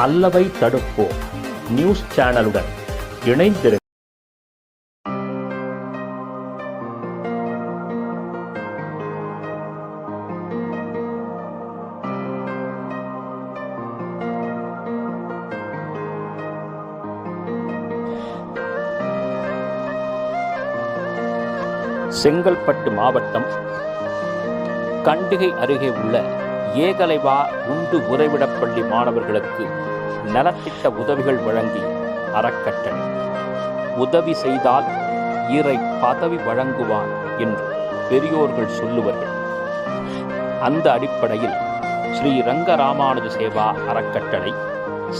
அல்லவை தடுப்போம் news சேனலுடன் இணைந்திரு Chengalpattu மாவட்டம் கண்டிகை அருகே உள்ள ஏகலைவா உண்டு உறைவிடப்பள்ளி மாணவர்களுக்கு நலத்திட்ட உதவிகள் வழங்கி அறக்கட்டளை. உதவி செய்தால் இறை பதவி வழங்குவான் என்று பெரியோர்கள் சொல்லுவார்கள். அந்த அடிப்படையில் ஸ்ரீ ரங்கராமானுஜ சேவா அறக்கட்டளை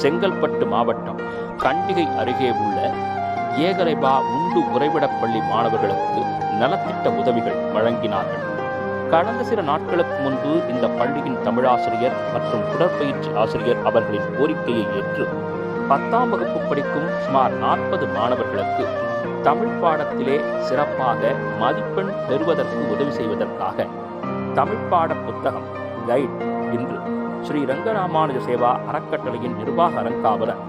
செங்கல்பட்டு மாவட்டம் கண்டிகை அருகே உள்ள ஏகலைவா உண்டு உறைவிடப்பள்ளி மாணவர்களுக்கு நலத்திட்ட உதவிகள் வழங்கினார்கள். கடந்த சில நாட்களுக்கு முன்பு இந்த பள்ளியின் தமிழாசிரியர் மற்றும் உடற்பயிற்சி ஆசிரியர் அவர்களின் கோரிக்கையை ஏற்று பத்தாம் வகுப்பு படிக்கும் சுமார் நாற்பது மாணவர்களுக்கு தமிழ் பாடத்திலே சிறப்பாக மதிப்பெண் பெறுவதற்கு உதவி செய்வதற்காக தமிழ் பாட புத்தகம் கைட் இன்று ஸ்ரீ ரங்கராமானுஜ சேவா அறக்கட்டளையின் நிர்வாக அறங்காவலர்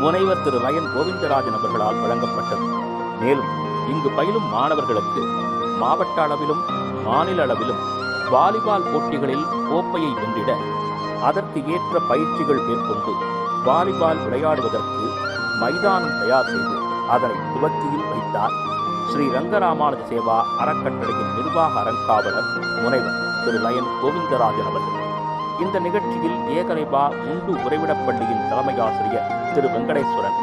முனைவர் திரு ரயன் கோவிந்தராஜன் அவர்களால் வழங்கப்பட்டது. மேலும் இங்கு பயிலும் மாணவர்களுக்கு மாவட்ட அளவிலும் மாநில அளவிலும் வாலிபால் போட்டிகளில் கோப்பையை வென்றிட அதற்கு ஏற்ற பயிற்சிகள் மேற்கொண்டு வாலிபால் விளையாடுவதற்கு மைதானம் தயார் செய்து அதனை துவக்கியில் வைத்தார். ஸ்ரீ ரங்கராமானுஜ சேவா அறக்கட்டளையின் நிர்வாக அறங்காவலர் முனைவர் திரு லயன் கோவிந்தராஜன் அவர்கள். இந்த நிகழ்ச்சியில் ஏகலைவா உறைவிடப் பள்ளியின் தலைமை ஆசிரியர் திரு வெங்கடேஸ்வரன்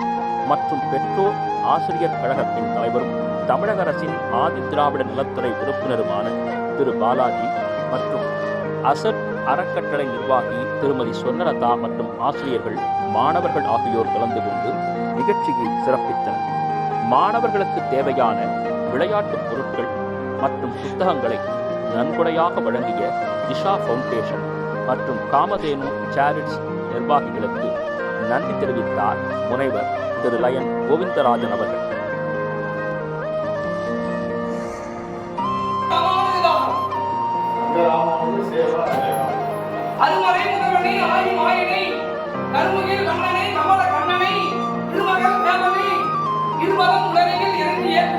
மற்றும் பெற்றோர் ஆசிரியர் கழகத்தின் தலைவரும் தமிழக அரசின் ஆதி திராவிட நிலத்துறை உறுப்பினருமான திரு பாலாஜி மற்றும் அசட் அறக்கட்டளை நிர்வாகி திருமதி சொர்ணலதா மற்றும் ஆசிரியர்கள் மாணவர்கள் ஆகியோர் கலந்து கொண்டு நிகழ்ச்சியை சிறப்பித்தனர். மாணவர்களுக்கு தேவையான விளையாட்டுப் பொருட்கள் மற்றும் புத்தகங்களை நன்கொடையாக வழங்கிய திஷா ஃபவுண்டேஷன் மற்றும் காமதேனு சேரிட்ஸ் நிர்வாகிகளுக்கு நன்றி தெரிவித்தார் முனைவர் திரு லயன் கோவிந்தராஜன் அவர்கள். அருமறை முதல்வனை கருமுகில் கண்ணனை கமல கண்ணனை திருமகள்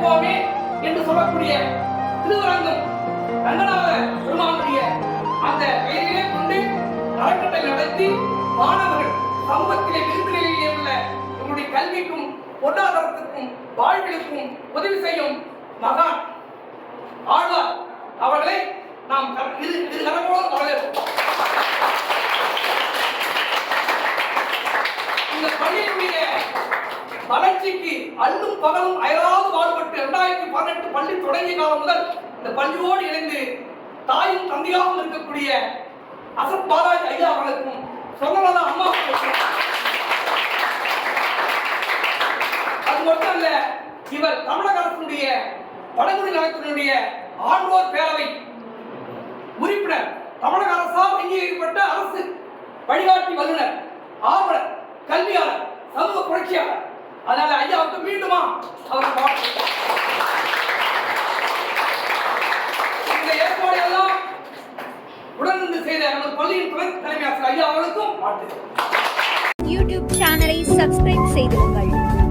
தேவனை என்று சொல்லக்கூடிய திருவரங்கம் ரங்கநாத பெருமானுடைய அந்த பெயரிலே கொண்டு அறக்கட்டளை நடத்தி மாணவர்கள் சமூகத்திலே விளிம்புநிலையிலே உள்ள நம்முடைய கல்விக்கும் பொருளாதாரத்துக்கும் வாழ்விற்கும் உதவி செய்யும் மகான் ஆழ்வார். அவர்களை நாம் இது இது இரு கரங்களோடு வரவேற்போம். இந்த பள்ளியினுடைய வளர்ச்சிக்கு அல்லும் பகலும் அயராது பாடுபட்டு இரண்டாயிரத்தி பதினெட்டு பள்ளி தொடங்கிய காலம் முதல் இந்த பள்ளியோடு இணைந்து தாயும் தந்தையாகவும் இருக்கக்கூடிய அசத் பாலாஜி ஐயா அவர்களுக்கும் சொன்னலதா அம்மா அது மட்டும் இல்ல இவர் தமிழக அரசுடைய வடகுடி நலத்தினுடைய ஆண்டோர் பேரவை உறுப்பினர் தமிழக அரசால் அங்கீகரிக்கப்பட்ட அரசு வழிகாட்டி வல்லுநர் ஆர்வலர் கல்வியாளர் சமூக புரட்சியாளர். அதனால ஐயாவுக்கு மீண்டுமா அவர் தலைமை ஆசிரியர் ஐயா அவர்களுக்கும் வாழ்த்துக்கள் யூடியூப் சேனலை சப்ஸ்கிரைப் செய்திருங்கள்